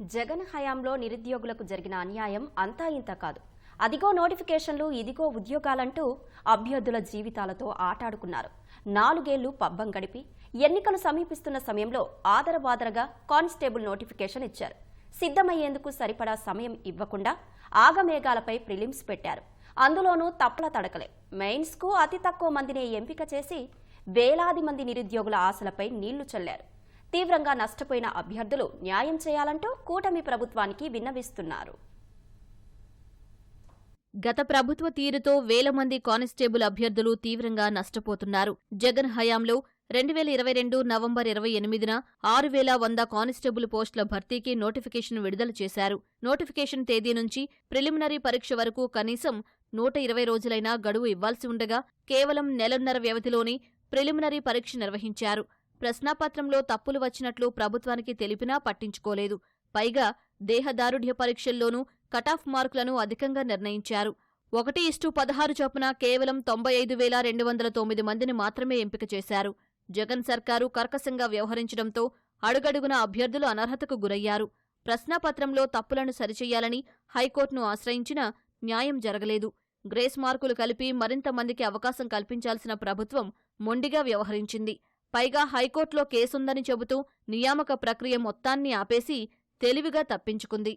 జగన్ హయాంలో నిరుద్యోగులకు జరిగిన అన్యాయం అంతా ఇంత కాదు. అదిగో నోటిఫికేషన్లు ఇదిగో ఉద్యోగాలంటూ అభ్యర్థుల జీవితాలతో ఆటాడుకున్నారు. నాలుగేళ్ళు పబ్బం గడిపి ఎన్నికలు సమీపిస్తున్న సమయంలో ఆదరబాదరగా కానిస్టేబుల్ నోటిఫికేషన్ ఇచ్చారు. సిద్ధమయ్యేందుకు సరిపడా సమయం ఇవ్వకుండా ఆగమేఘాలపై ప్రిలిమ్స్ పెట్టారు. అందులోనూ తప్పల తడకలే. మెయిన్స్కు అతి తక్కువ మందిని ఎంపిక చేసి వేలాది మంది నిరుద్యోగుల ఆశలపై నీళ్ళు చల్లారు. తీవ్రంగా నష్టపోయిన అభ్యర్థులు న్యాయం చేయాలంటూ కూటమి ప్రభుత్వానికి విన్నవిస్తున్నారు. గత ప్రభుత్వ తీరుతో వేల మంది కానిస్టేబుల్ అభ్యర్థులు తీవ్రంగా నష్టపోతున్నారు. జగన్ హయాంలో రెండు వేల ఇరవై రెండు నవంబర్ ఇరవై ఎనిమిదిన ఆరు వేల వంద కానిస్టేబుల్ పోస్టుల భర్తీకి నోటిఫికేషన్ విడుదల చేశారు. నోటిఫికేషన్ తేదీ నుంచి ప్రిలిమినరీ పరీక్ష వరకు కనీసం నూట ఇరవై రోజులైనా గడువు ఇవ్వాల్సి ఉండగా కేవలం నెలన్నర వ్యవధిలోనే ప్రిలిమినరీ పరీక్ష నిర్వహించారు. ప్రశ్నాపత్రంలో తప్పులు వచ్చినట్లు ప్రభుత్వానికి తెలిపినా పట్టించుకోలేదు. పైగా దేహదారుఢ్య పరీక్షల్లోనూ కటాఫ్ మార్కులను అధికంగా నిర్ణయించారు. ఒకటి ఇస్టు పదహారు చొప్పున కేవలం తొంభై ఐదు వేల రెండు వందల తొమ్మిది మందిని మాత్రమే ఎంపిక చేశారు. జగన్ సర్కారు కర్కశంగా వ్యవహరించడంతో అడుగడుగున అభ్యర్థులు అనర్హతకు గురయ్యారు. ప్రశ్నాపత్రంలో తప్పులను సరిచెయ్యాలని హైకోర్టును ఆశ్రయించినా న్యాయం జరగలేదు. గ్రేస్ మార్కులు కలిపి మరింత మందికి అవకాశం కల్పించాల్సిన ప్రభుత్వం మొండిగా వ్యవహరించింది. పైగా హైకోర్టులో కేసుందని చెబుతూ నియామక ప్రక్రియ మొత్తాన్ని ఆపేసి తెలివిగా తప్పించుకుంది.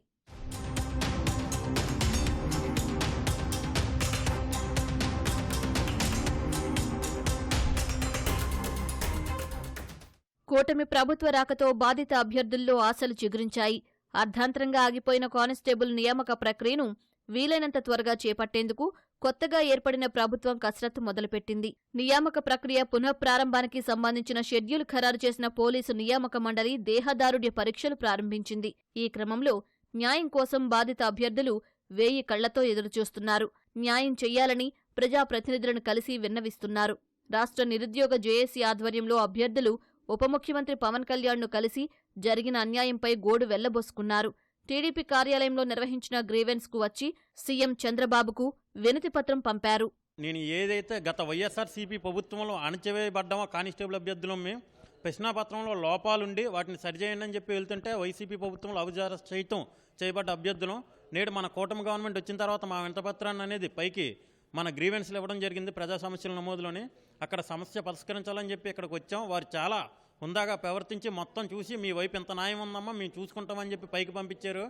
కూటమి ప్రభుత్వ రాకతో బాధిత అభ్యర్థుల్లో ఆశలు చిగురించాయి. అర్ధాంతరంగా ఆగిపోయిన కానిస్టేబుల్ నియామక ప్రక్రియను వీలైనంత త్వరగా చేపట్టేందుకు కొత్తగా ఏర్పడిన ప్రభుత్వం కసరత్తు మొదలుపెట్టింది. నియామక ప్రక్రియ పునఃప్రారంభానికి సంబంధించిన షెడ్యూల్ ఖరారు చేసిన పోలీసు నియామక మండలి దేహదారుడ్య పరీక్షలు ప్రారంభించింది. ఈ క్రమంలో న్యాయం కోసం బాధిత అభ్యర్థులు వేయి కళ్ళతో ఎదురుచూస్తున్నారు. న్యాయం చెయ్యాలని ప్రజాప్రతినిధులను కలిసి విన్నవిస్తున్నారు. రాష్ట్ర నిరుద్యోగ జేఏసీ ఆధ్వర్యంలో అభ్యర్థులు ఉప ముఖ్యమంత్రి పవన్ కళ్యాణ్ను కలిసి జరిగిన అన్యాయంపై గోడు వెళ్ళబోసుకున్నారు. టీడీపీ కార్యాలయంలో నిర్వహించిన గ్రీవెన్స్కు వచ్చి సీఎం చంద్రబాబుకు వినతిపత్రం పంపారు. నేను ఏదైతే గత వైఎస్ఆర్సీపీ ప్రభుత్వంలో అణచివేయబడ్డామో కానిస్టేబుల్ అభ్యర్థులం మేము ప్రశ్నాపత్రంలో లోపాలుండి వాటిని సరిచేయండి అని చెప్పి వెళ్తుంటే వైసీపీ ప్రభుత్వంలో అవిచార చేయటం చేయబడ్డ అభ్యర్థులం నేడు మన కూటమి గవర్నమెంట్ వచ్చిన తర్వాత మా వినతపత్రాన్ని అనేది పైకి మన గ్రీవెన్స్లు ఇవ్వడం జరిగింది ప్రజా సమస్యల నమోదులోని. అక్కడ సమస్య పరిష్కరించాలని చెప్పి ఇక్కడికి వచ్చాం. వారు చాలా హుందాగా ప్రవర్తించి మొత్తం చూసి మీ వైపు ఎంత న్యాయం ఉందమ్మా మేము చూసుకుంటామని చెప్పి పైకి పంపించారు.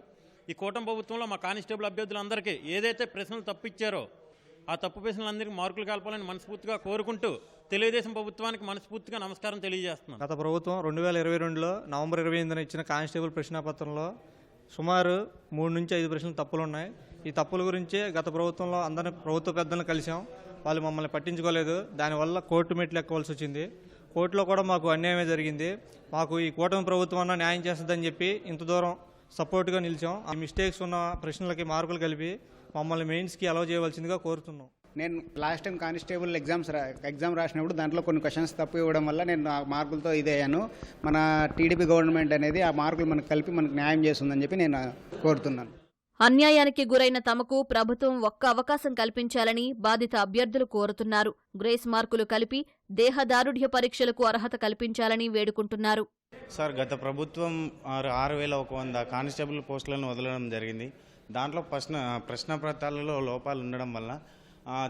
ఈ కూటమి ప్రభుత్వంలో మా కానిస్టేబుల్ అభ్యర్థులందరికీ ఏదైతే ప్రశ్నలు తప్పిచ్చారో ఆ తప్పు ప్రశ్నలందరికీ మార్కులు కలపాలని మనస్ఫూర్తిగా కోరుకుంటూ తెలుగుదేశం ప్రభుత్వానికి మనస్ఫూర్తిగా నమస్కారం తెలియజేస్తున్నాను. గత ప్రభుత్వం రెండు వేల ఇరవై రెండులో నవంబర్ ఇరవై ఎనిమిదిన ఇచ్చిన కానిస్టేబుల్ ప్రశ్నాపత్రంలో సుమారు మూడు నుంచి ఐదు ప్రశ్నలు తప్పులు ఉన్నాయి ఈ తప్పుల గురించి గత ప్రభుత్వంలో అందరిని ప్రభుత్వ పెద్దలను కలిసాం వాళ్ళు మమ్మల్ని పట్టించుకోలేదు. దానివల్ల కోర్టు మెట్లు ఎక్కవలసి వచ్చింది. కోర్టులో కూడా మాకు అన్యాయమే జరిగింది. మాకు ఈ కూటమి ప్రభుత్వం అన్న న్యాయం చేస్తుందని చెప్పి ఇంత దూరం సపోర్ట్గా నిలిచాం. ఆ మిస్టేక్స్ ఉన్న ప్రశ్నలకి మార్కులు కలిపి మమ్మల్ని మెయిన్స్కి అలౌ చేయవలసిందిగా కోరుతున్నాం. నేను last time constable exams exam రాసినప్పుడు దాంట్లో కొన్ని క్వశ్చన్స్ తప్పు ఇవ్వడం వల్ల నేను ఆ మార్కులతో ఇదయ్యాను మన టీడీపీ గవర్నమెంట్ అనేది ఆ మార్కులు మనకు కలిపి మనకు న్యాయం చేస్తుందని చెప్పి నేను కోరుతున్నాను. అన్యాయానికి గురైన తమకు ప్రభుత్వం ఒక్క అవకాశం కల్పించాలని బాధిత అభ్యర్థులు కోరుతున్నారు. గ్రేస్ మార్కులు కలిపి దేహదారుఢ్య పరీక్షలకు అర్హత కల్పించాలని వేడుకుంటున్నారు. సార్ గత ప్రభుత్వం ఆరు ఆరు వేల ఒక వంద కానిస్టేబుల్ పోస్టులను వదలడం జరిగింది. దాంట్లో ప్రశ్న ప్రశ్న పత్రాలలో లోపాలు ఉండడం వల్ల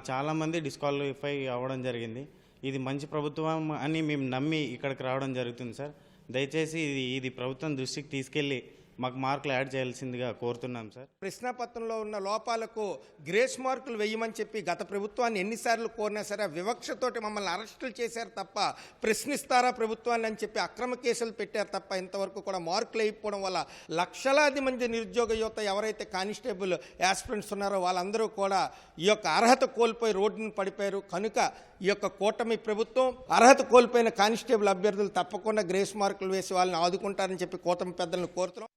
చాలామంది డిస్క్వాలిఫై అవ్వడం జరిగింది. ఇది మంచి ప్రభుత్వం అని మేము నమ్మి ఇక్కడికి రావడం జరుగుతుంది సార్. దయచేసి ఇది ఇది ప్రభుత్వం దృష్టికి తీసుకెళ్ళి మాకు మార్కులు యాడ్ చేయాల్సిందిగా కోరుతున్నాం సార్. ప్రశ్నాపత్రంలో ఉన్న లోపాలకు గ్రేస్ మార్కులు వేయమని చెప్పి గత ప్రభుత్వాన్ని ఎన్నిసార్లు కోరినా సరే వివక్షతోటి మమ్మల్ని అరెస్టులు చేశారు తప్ప ప్రశ్నిస్తారా ప్రభుత్వాన్ని అని చెప్పి అక్రమ కేసులు పెట్టారు తప్ప ఇంతవరకు కూడా మార్కులు వేయకపోవడం వల్ల లక్షలాది మంది నిరుద్యోగ యువత ఎవరైతే కానిస్టేబుల్ యాస్పిరెంట్స్ ఉన్నారో వాళ్ళందరూ కూడా ఈ యొక్క అర్హత కోల్పోయి రోడ్డును పడిపోయారు. కనుక ఈ యొక్క కూటమి ప్రభుత్వం అర్హత కోల్పోయిన కానిస్టేబుల్ అభ్యర్థులు తప్పకుండా గ్రేస్ మార్కులు వేసి వాళ్ళని ఆదుకుంటారని చెప్పి కూటమి పెద్దలను కోరుతున్నాం.